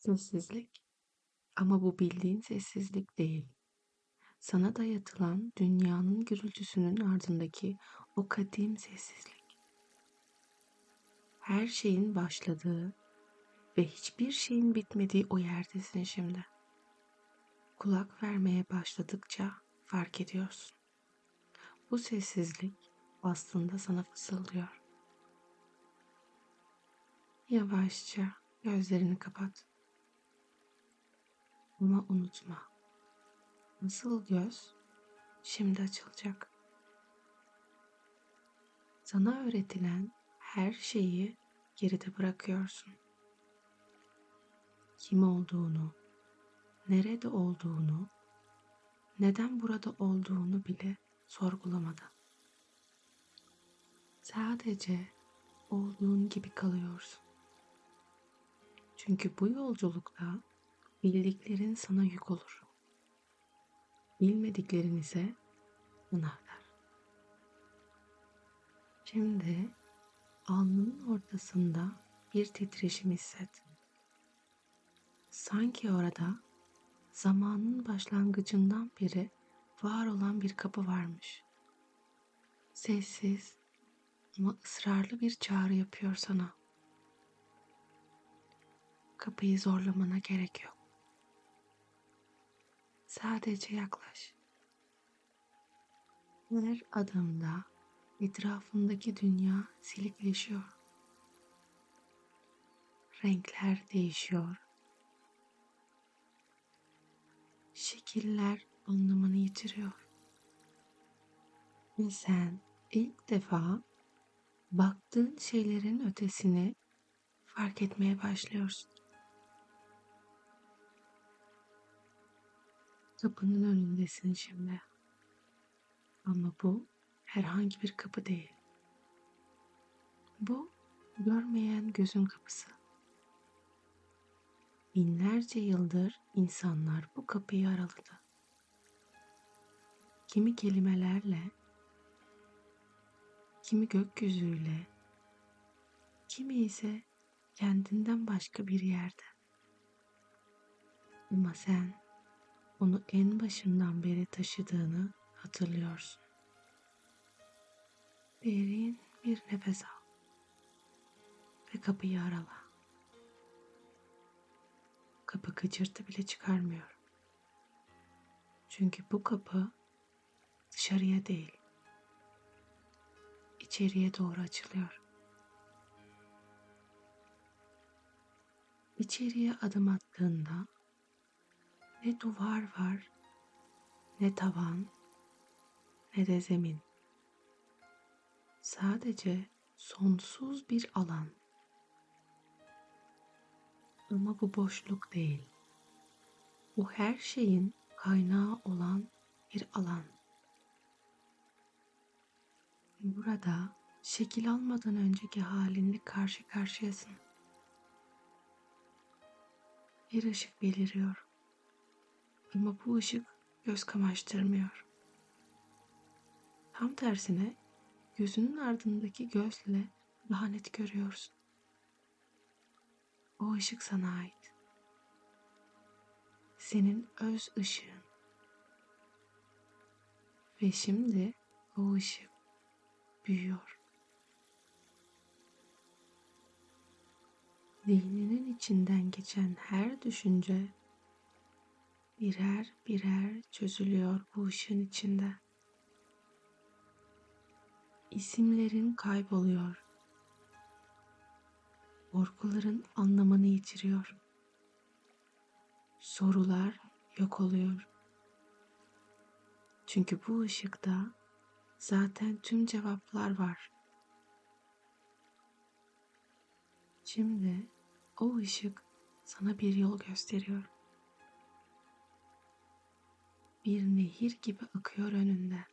Sessizlik. Ama bu bildiğin sessizlik değil. Sana dayatılan dünyanın gürültüsünün ardındaki o kadim sessizlik. Her şeyin başladığı ve hiçbir şeyin bitmediği o yerdesin şimdi. Kulak vermeye başladıkça fark ediyorsun. Bu sessizlik aslında sana fısıldıyor. Yavaşça gözlerini kapat. Ama unutma. Nasıl göz şimdi açılacak. Sana öğretilen her şeyi geride bırakıyorsun. Kim olduğunu, nerede olduğunu, neden burada olduğunu bile sorgulamadan. Sadece olduğun gibi kalıyorsun. Çünkü bu yolculukta bildiklerin sana yük olur. Bilmediklerin ise anahtar. Şimdi alnının ortasında bir titreşim hisset. Sanki orada zamanın başlangıcından beri var olan bir kapı varmış. Sessiz ama ısrarlı bir çağrı yapıyor sana. Kapıyı zorlamana gerek yok. Sadece yaklaş. Her adımda etrafındaki dünya silikleşiyor. Renkler değişiyor. Şekiller anlamını yitiriyor. Ve sen ilk defa baktığın şeylerin ötesini fark etmeye başlıyorsun. Kapının önündesin şimdi. Ama bu herhangi bir kapı değil. Bu görmeyen gözün kapısı. Binlerce yıldır insanlar bu kapıyı araladı. Kimi kelimelerle, kimi gökyüzüyle, kimi ise kendinden başka bir yerde. Ama sen onu en başından beri taşıdığını hatırlıyorsun. Derin bir nefes al ve kapıyı arala. Kapı gıcırtı bile çıkarmıyor. Çünkü bu kapı dışarıya değil, içeriye doğru açılıyor. İçeriye adım attığında ne duvar var, ne tavan, ne de zemin. Sadece sonsuz bir alan. Ama bu boşluk değil. Bu her şeyin kaynağı olan bir alan. Burada şekil almadan önceki halinle karşı karşıyasın. Bir ışık beliriyor. Ama bu ışık göz kamaştırmıyor. Tam tersine gözünün ardındaki gözle daha net görüyorsun. O ışık sana ait. Senin öz ışığın. Ve şimdi o ışık büyüyor. Zihninin içinden geçen her düşünce birer birer çözülüyor bu ışığın içinde. İsimlerin kayboluyor. Korkuların anlamını yitiriyor. Sorular yok oluyor. Çünkü bu ışıkta zaten tüm cevaplar var. Şimdi o ışık sana bir yol gösteriyor bir nehir gibi akıyor önünde.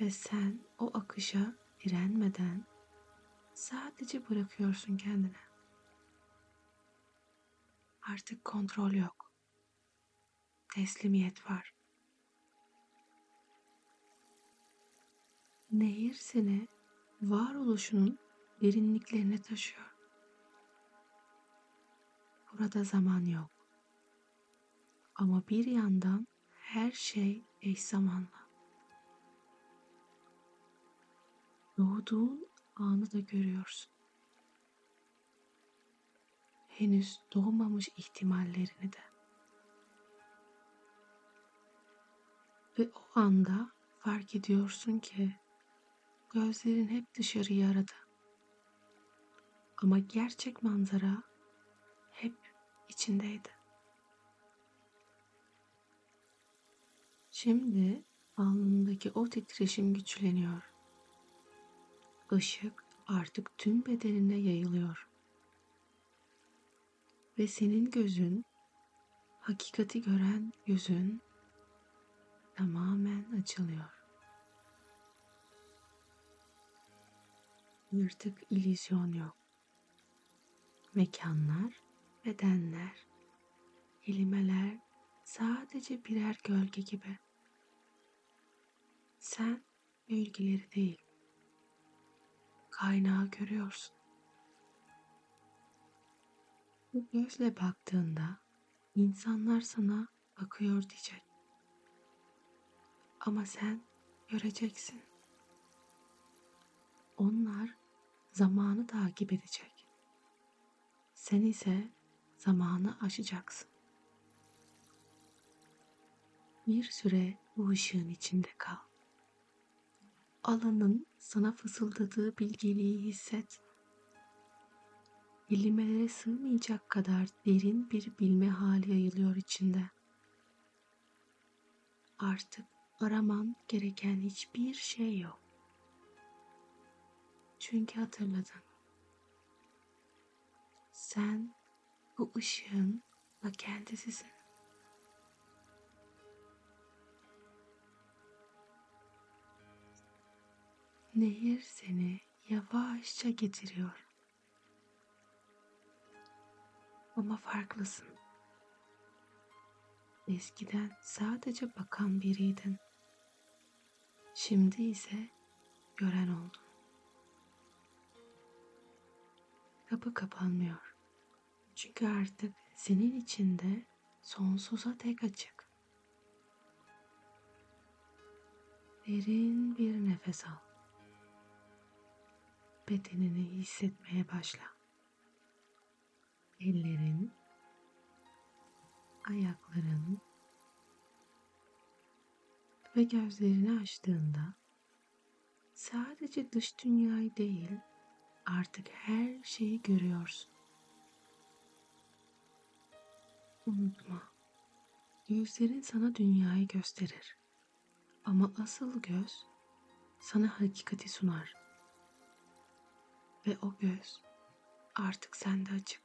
Ve sen o akışa direnmeden sadece bırakıyorsun kendine. Artık kontrol yok. Teslimiyet var. Nehir seni varoluşunun derinliklerine taşıyor. burada zaman yok. Ama bir yandan her şey eş zamanlı. Doğduğun anı da görüyorsun. Henüz doğmamış ihtimallerini de. Ve o anda fark ediyorsun ki gözlerin hep dışarıyı aradı. Ama gerçek manzara hep içindeydi. Şimdi alnındaki o titreşim güçleniyor. Işık artık tüm bedenine yayılıyor. Ve senin gözün, hakikati gören gözün tamamen açılıyor. Artık illüzyon yok. Mekanlar, bedenler, kelimeler sadece birer gölge gibi. Sen gölgeleri değil, kaynağı görüyorsun. Bu gözle baktığında insanlar sana bakıyor diyecek. Ama sen göreceksin. Onlar zamanı takip edecek. Sen ise zamanı aşacaksın. Bir süre bu ışığın içinde kal. Alanın sana fısıldadığı bilgeliği hisset. Kelimelere sığmayacak kadar derin bir bilme hali yayılıyor içinde. Artık araman gereken hiçbir şey yok. Çünkü hatırladın. Sen bu ışığın da kendisisin. Nehir seni yavaşça getiriyor. Ama farklısın. Eskiden sadece bakan biriydin. Şimdi ise gören oldun. Kapı kapanmıyor. Çünkü artık senin içinde sonsuza tek açık. Derin bir nefes al. Bedenini hissetmeye başla. Ellerin, ayakların ve gözlerini açtığında sadece dış dünyayı değil, artık her şeyi görüyorsun. Unutma. Gözlerin sana dünyayı gösterir. Ama asıl göz sana hakikati sunar. Ve o göz artık sende açık.